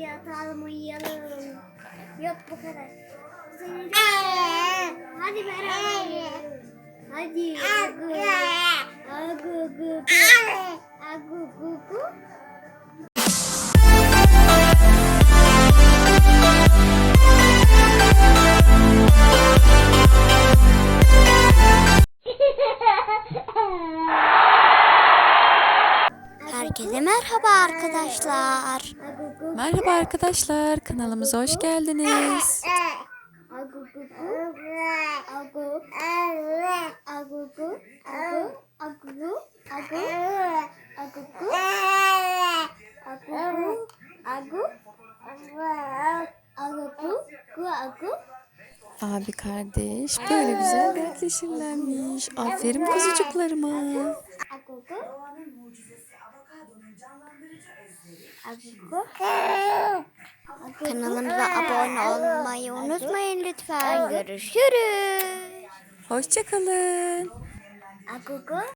bir yatalım uyuyalım. Yok bu kadar. Seni Hadi beraber. Hadi. Agu. Agu gu gu. Agu Herkese merhaba arkadaşlar. Merhaba arkadaşlar, kanalımıza hoş geldiniz. Abi kardeş böyle güzel dertleşirlermiş. Aferin kuzucuklarıma. Kanalımıza abone olmayı unutmayın lütfen. Görüşürüz. Hoşçakalın.